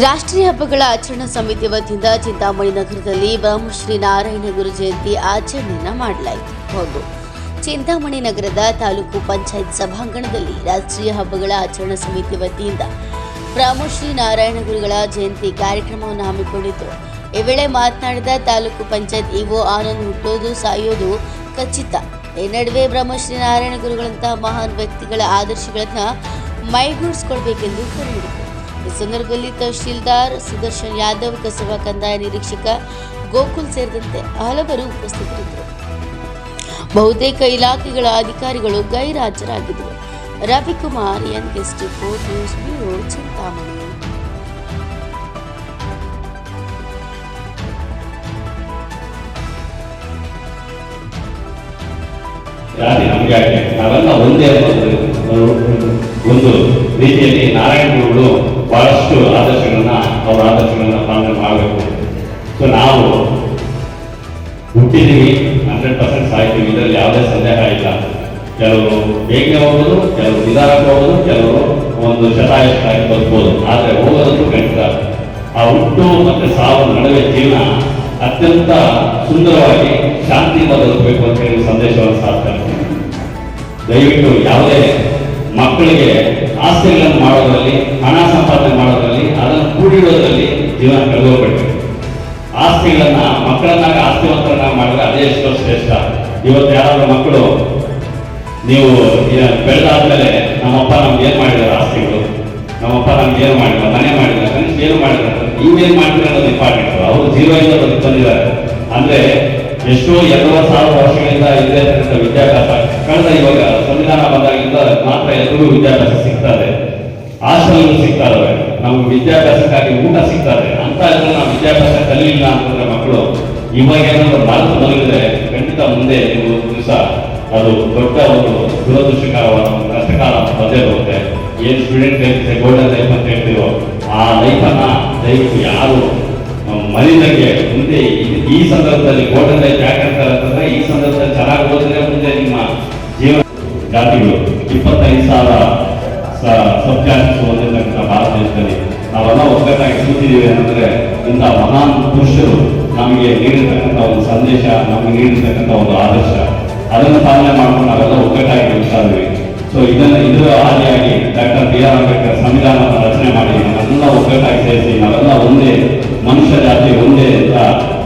ರಾಷ್ಟ್ರೀಯ ಹಬ್ಬಗಳ ಆಚರಣಾ ಸಮಿತಿ ವತಿಯಿಂದ ಚಿಂತಾಮಣಿ ನಗರದಲ್ಲಿ ಬ್ರಹ್ಮಶ್ರೀ ನಾರಾಯಣ ಗುರು ಜಯಂತಿ ಆಚರಣೆಯನ್ನು ಮಾಡಲಾಯಿತು. ಹೌದು, ಚಿಂತಾಮಣಿ ನಗರದ ತಾಲೂಕು ಪಂಚಾಯತ್ ಸಭಾಂಗಣದಲ್ಲಿ ರಾಷ್ಟ್ರೀಯ ಹಬ್ಬಗಳ ಆಚರಣಾ ಸಮಿತಿ ವತಿಯಿಂದ ಬ್ರಹ್ಮಶ್ರೀ ನಾರಾಯಣ ಗುರುಗಳ ಜಯಂತಿ ಕಾರ್ಯಕ್ರಮವನ್ನು ಹಮ್ಮಿಕೊಂಡಿತು ಈ ವೇಳೆ ಮಾತನಾಡಿದ ತಾಲೂಕು ಪಂಚಾಯತ್ ಇಒ ಆನಂದ್ ಹುಟ್ಟೋದು ಸಾಯೋದು ಖಚಿತ. ಈ ನಡುವೆ ಬ್ರಹ್ಮಶ್ರೀ ನಾರಾಯಣ ಗುರುಗಳಂತಹ ಮಹಾನ್ ವ್ಯಕ್ತಿಗಳ ಆದರ್ಶಗಳನ್ನು ಮೈಗೂಡಿಸ್ಕೊಳ್ಬೇಕೆಂದು ಕರೆ ನೀಡಿದರು. ಈ ಸಂದರ್ಭದಲ್ಲಿ ತಹಶೀಲ್ದಾರ್ ಸುದರ್ಶನ್ ಯಾದವ್ ಕಸಬಾ ಕಂದಾಯ ನಿರೀಕ್ಷಕ ಗೋಕುಲ್ ಸೇರಿದಂತೆ ಹಲವರು ಉಪಸ್ಥಿತರಿದ್ದರು. ಬಹುತೇಕ ಇಲಾಖೆಗಳ ಅಧಿಕಾರಿಗಳು ಗೈರಾಜರಾಗಿದ್ದರು. Ravikumar N guest four news bureau, Chintamani. ಒಂದೇ ಒಂದು ರೀತಿಯಲ್ಲಿ ನಾರಾಯಣ ಗುರುಗಳು ಬಹಳಷ್ಟು ಆದರ್ಶಗಳನ್ನ ಅವರ ಆದರ್ಶಗಳನ್ನು ಪಾಲನೆ ಮಾಡಬೇಕು. ಸೊ ನಾವು ಹುಟ್ಟಿದ್ದೀವಿ, ಹಂಡ್ರೆಡ್ ಪರ್ಸೆಂಟ್ ಸಾಯ್ತೀವಿ. ಇದರಲ್ಲಿ ಯಾವುದೇ ಸಂದೇಹ ಇಲ್ಲ. ಕೆಲವರು ಬೇಗನೆ ಹೋಗೋದು, ಕೆಲವರು ನಿಧಾನಕ್ಕೆ ಹೋಗೋದು, ಕೆಲವರು ಒಂದು ಶತಾಯುಷ್ಟಾಗಿ ಬದುಕಬಹುದು ಆದರೆ ಹೋಗೋದಂತೂ ಖಂಡಿತ ಆ ಹುಟ್ಟು ಮತ್ತೆ ಸಾವು ನಡುವೆ ಜೀವನ ಅತ್ಯಂತ ಸುಂದರವಾಗಿ ಶಾಂತಿಯಿಂದ ಬದುಕಬೇಕು ಅಂತ ಹೇಳಿ ಸಂದೇಶವನ್ನು ಸಾರ್ತಾರೆ ದಯವಿಟ್ಟು ಯಾವುದೇ ಮಕ್ಕಳಿಗೆ ಆಸ್ತಿಗಳನ್ನು ಮಾಡೋದರಲ್ಲಿ ಹಣ ಸಂಪಾದನೆ ಜೀವನ ಕಳೆದೋಗ್ಬೇಕು ಆಸ್ತಿಗಳನ್ನ, ಮಕ್ಕಳನ್ನಾಗ ಆಸ್ತಿವಂತರನ್ನ ಮಾಡಿದ್ರೆ ಅದೇ ಎಷ್ಟೋ ಶ್ರೇಷ್ಠ. ಇವತ್ತು ಯಾರಾದ್ರೂ ಮಕ್ಕಳು, ನೀವು ಬೆಳೆದಾದ್ಮೇಲೆ ನಮ್ಮಪ್ಪ ನಮ್ಗೆ ಏನ್ ಮಾಡಿದಾರೆ ಆಸ್ತಿಗಳು? ನಮ್ಮಪ್ಪ ನಮ್ಗೆ ಏನು ಮಾಡಿಲ್ಲ, ಮನೆ ಮಾಡಿಲ್ಲ, ಕನಿಷ್ಠ ಏನು ಮಾಡಿಲ್ಲ ನೀವೇನ್ ಮಾಡ್ತೀರ ಅನ್ನೋದು ಇಂಪಾರ್ಟೆಂಟ್ ಅವರು ಜೀರೋ ಇಂದ ಬಂದಿದ್ದಾರೆ. ಅಂದ್ರೆ ಎಷ್ಟೋ ಎರಡು ಸಾವಿರ ವರ್ಷಗಳಿಂದ ಇಲ್ಲೇ ಇರ್ತಕ್ಕಂಥ ವಿದ್ಯಾಭ್ಯಾಸ. ಕಳೆದ ಇವಾಗ ಸಂವಿಧಾನ ಬಂದಾಗಿಂದ ಮಾತ್ರ ಎಲ್ರಿಗೂ ವಿದ್ಯಾಭ್ಯಾಸ ಸಿಗ್ತದೆ ಆಶ್ರಮಗಳು ಸಿಗ್ತಾ ಇದಾವೆ. ನಮ್ಗೆ ವಿದ್ಯಾಭ್ಯಾಸಕ್ಕಾಗಿ ಊಟ ಇದೆ ಅಂತ ಇದ್ರೆ ನಾವು ಕಲಿಲಿಲ್ಲ ಅಂತಂದ್ರೆ ಮಕ್ಕಳು, ಇವಾಗ ಏನಾದ್ರು ಮಾತು ಮಲಗಿದ್ರೆ ಖಂಡಿತ ಮುಂದೆ ನೀವು ದಿವಸ ಅದು ದೊಡ್ಡ ಒಂದು ದುರದೃಷ್ಟಕರವಾದ ಕಷ್ಟಕಾಲ ಬಂದೇ ಬರುತ್ತೆ ಏನ್ ಸ್ಟೂಡೆಂಟ್ ಲೈಫ್ ಗೋಲ್ಡನ್ ಲೈಫ್ ಅಂತ ಹೇಳ್ತೀವೋ ಆ ಲೈಫನ್ನ ದಯವಿಟ್ಟು ಯಾರು ಮರಿದಂಗೆ ಮುಂದೆ ಈ- ಸಂದರ್ಭದಲ್ಲಿ ಗೋಲ್ಡನ್ ಲೈಫ್ ಯಾಕೆ ಅಂತಾರೆ ಅಂತಂದ್ರೆ, ಈ ಸಂದರ್ಭದಲ್ಲಿ ಚೆನ್ನಾಗಿ ಓದಿದ್ರೆ ಮುಂದೆ ನಿಮ್ಮ ಜೀವನ ಜಾತಿಗಳು ಇಪ್ಪತ್ತೈದು ಸಾವಿರ ಸಬ್ ಜಾಸ್ತಿ ಓದಿರ್ತಕ್ಕಂಥ ಭಾರತ ದೇಶದಲ್ಲಿ. ನಾವೆಲ್ಲ ಒಗ್ಗಟ್ಟಾಗಿ ಕೂತಿದ್ದೀವಿ ಅಂದರೆ ಇಂಥ ಮಹಾನ್ ಪುರುಷರು ನಮಗೆ ನೀಡಿರ್ತಕ್ಕಂಥ ಒಂದು ಸಂದೇಶ, ನಮಗೆ ನೀಡಿರ್ತಕ್ಕಂಥ ಒಂದು ಆದರ್ಶ. ಅದನ್ನು ಪಾಲನೆ ಮಾಡ್ಕೊಂಡು ನಾವೆಲ್ಲ ಒಗ್ಗಟ್ಟಾಗಿ ಹೋಗ್ತಾ ಇದ್ದೀವಿ. ಸೊ ಇದನ್ನ, ಇದರ ಆದಿಯಾಗಿ ಡಾಕ್ಟರ್ ಬಿ ಆರ್ ಅಂಬೇಡ್ಕರ್ ಸಂವಿಧಾನವನ್ನು